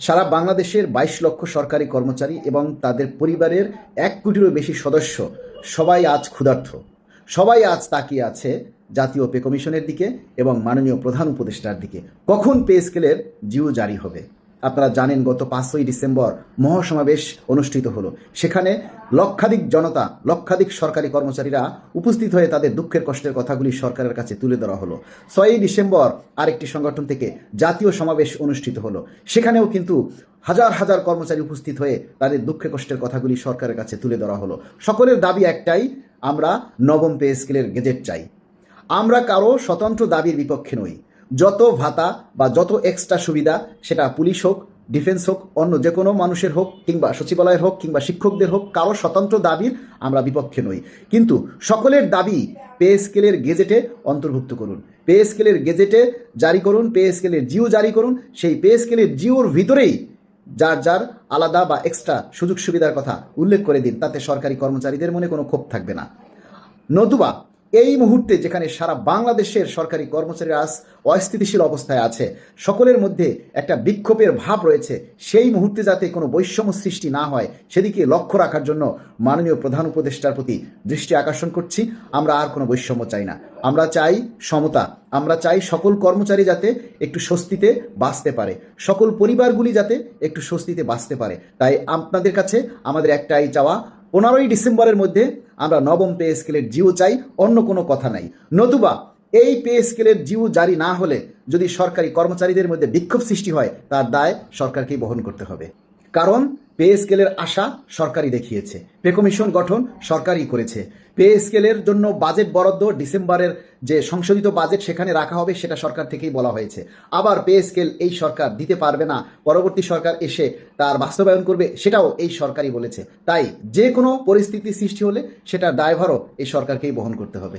সারা বাংলাদেশের বাইশ লক্ষ সরকারি কর্মচারী এবং তাদের পরিবারের এক কোটিরও বেশি সদস্য সবাই আজ ক্ষুধার্থ। সবাই আজ তাকিয়ে আছে জাতীয় পে কমিশনের দিকে এবং মাননীয় প্রধান উপদেষ্টার দিকে। কখন পে স্কেলের জিও জারি হবে? আপনারা জানেন গত পাঁচই ডিসেম্বর মহাসমাবেশ অনুষ্ঠিত হলো। সেখানে লক্ষাধিক জনতা, লক্ষাধিক সরকারি কর্মচারীরা উপস্থিত হয়ে তাদের দুঃখের কষ্টের কথাগুলি সরকারের কাছে তুলে ধরা হলো। ছয়ই ডিসেম্বর আরেকটি সংগঠন থেকে জাতীয় সমাবেশ অনুষ্ঠিত হলো। সেখানেও কিন্তু হাজার হাজার কর্মচারী উপস্থিত হয়ে তাদের দুঃখের কষ্টের কথাগুলি সরকারের কাছে তুলে ধরা হলো। সকলের দাবি একটাই, আমরা নবম পে স্কেলের গেজেট চাই। আমরা কারও স্বতন্ত্র দাবির বিপক্ষে নই। যত ভাতা বা যত এক্সট্রা সুবিধা সেটা পুলিশ হোক ডিফেন্স হোক, অন্য যে কোনো মানুষের হোক কিংবা সচিবালয়ের হোক কিংবা শিক্ষকদের হোক, কারও স্বতন্ত্র দাবির আমরা বিপক্ষে নই। কিন্তু সকলের দাবি পে স্কেলের গেজেটে অন্তর্ভুক্ত করুন। পে স্কেলের গেজেটে জারি করুন, পে স্কেলের জিও জারি করুন, সেই পে স্কেলের জিওর ভিতরেই যার যার আলাদা বা এক্সট্রা সুযোগ সুবিধার কথা উল্লেখ করে দিন, তাতে সরকারি কর্মচারীদের মনে কোনো ক্ষোভ থাকবে না। নতুবা এই মুহূর্তে যেখানে সারা বাংলাদেশের সরকারি কর্মচারীরা আজ অস্থিতিশীল অবস্থায় আছে, সকলের মধ্যে একটা বিক্ষোভের ভাব রয়েছে। সেই মুহূর্তে যাতে কোনো বৈষম্য সৃষ্টি না হয়, সেদিকে লক্ষ্য রাখার জন্য মাননীয় প্রধান উপদেষ্টার প্রতি দৃষ্টি আকর্ষণ করছি। আমরা আর কোনো বৈষম্য চাই না। আমরা চাই সমতা। আমরা চাই সকল কর্মচারী যাতে একটু স্বস্তিতে বাঁচতে পারে। সকল পরিবারগুলি যাতে একটু স্বস্তিতে বাঁচতে পারে। তাই আপনাদের কাছে আমাদের একটাই চাওয়া পনেরোই ডিসেম্বরের মধ্যে আমরা নবম পে স্কেলের জিও চাই, অন্য কোনো কথা নাই। নতুবা, এই পে স্কেলের জিও জারি না হলে যদি সরকারি কর্মচারীদের মধ্যে বিক্ষোভ সৃষ্টি হয়, তার দায় সরকারকেই বহন করতে হবে। কারণ পে স্কেলের আশা সরকারই দেখিয়েছে। পে কমিশন গঠন সরকারই করেছে। পে স্কেলের জন্য বাজেট বরাদ্দ ডিসেম্বরের যে সংশোধিত বাজেট সেখানে রাখা হবে সেটা সরকার থেকেই বলা হয়েছে। আবার পে স্কেল এই সরকার দিতে পারবে না। পরবর্তী সরকার এসে তার বাস্তবায়ন করবে সেটাও এই সরকারই বলেছে। তাই যে কোনো পরিস্থিতি সৃষ্টি হলে সেটার দায়ভারও এই সরকারকেই বহন করতে হবে।